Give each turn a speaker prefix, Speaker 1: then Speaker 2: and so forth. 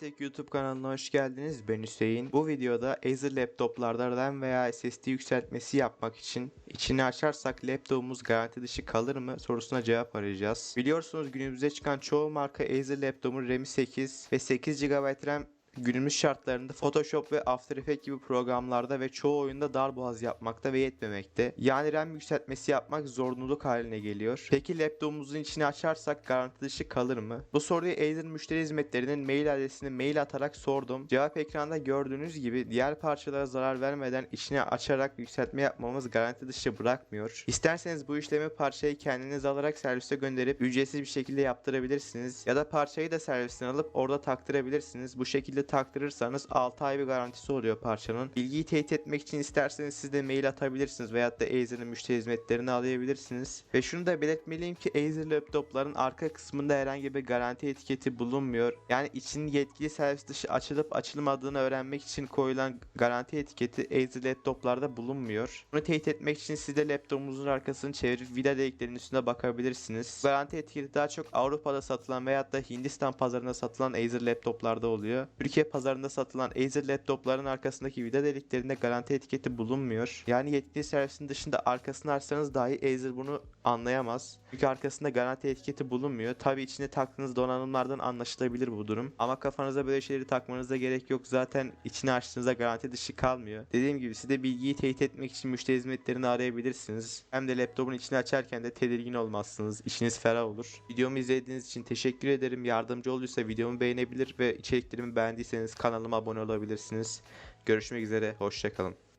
Speaker 1: Tek YouTube kanalına hoş geldiniz. Ben Hüseyin. Bu videoda Acer laptoplarda RAM veya SSD yükseltmesi yapmak için içini açarsak laptopumuz garanti dışı kalır mı sorusuna cevap arayacağız. Biliyorsunuz günümüzde çıkan çoğu marka Acer laptopun RAM'i 8 ve 8 GB RAM günümüz şartlarında Photoshop ve After Effects gibi programlarda ve çoğu oyunda darboğaz yapmakta ve yetmemekte. Yani RAM yükseltmesi yapmak zorunluluk haline geliyor. Peki laptopumuzun içini açarsak garanti dışı kalır mı? Bu soruyu Acer müşteri hizmetlerinin mail adresine mail atarak sordum. Cevap ekranda gördüğünüz gibi diğer parçalara zarar vermeden içini açarak yükseltme yapmamız garanti dışı bırakmıyor. İsterseniz bu işlemi parçayı kendiniz alarak servise gönderip ücretsiz bir şekilde yaptırabilirsiniz. Ya da parçayı da servisten alıp orada taktırabilirsiniz. Bu şekilde taktırırsanız 6 ay bir garantisi oluyor parçanın. Bilgiyi teyit etmek için isterseniz siz de mail atabilirsiniz veyahut da Acer'ın müşteri hizmetlerini arayabilirsiniz. Ve şunu da belirtmeliyim ki Acer laptopların arka kısmında herhangi bir garanti etiketi bulunmuyor. Yani içinin yetkili servis dışı açılıp açılmadığını öğrenmek için koyulan garanti etiketi Acer laptoplarda bulunmuyor. Bunu teyit etmek için siz de laptopunuzun arkasını çevirip vida deliklerinin üstüne bakabilirsiniz. Garanti etiketi daha çok Avrupa'da satılan veyahut da Hindistan pazarında satılan Acer laptoplarda oluyor. Türkiye pazarında satılan Acer laptopların arkasındaki vida deliklerinde garanti etiketi bulunmuyor. Yani yetkili servisin dışında arkasını açsanız dahi Acer bunu anlayamaz. Çünkü arkasında garanti etiketi bulunmuyor. Tabi içine taktığınız donanımlardan anlaşılabilir bu durum. Ama kafanıza böyle şeyleri takmanıza gerek yok. Zaten içini açtığınızda garanti dışı kalmıyor. Dediğim gibi size bilgiyi teyit etmek için müşteri hizmetlerini arayabilirsiniz. Hem de laptopun içini açarken de tedirgin olmazsınız. İşiniz ferah olur. Videomu izlediğiniz için teşekkür ederim. Yardımcı olduysa videomu beğenebilir ve içeriklerimi beğendiyseniz kanalıma abone olabilirsiniz. Görüşmek üzere. Hoşçakalın.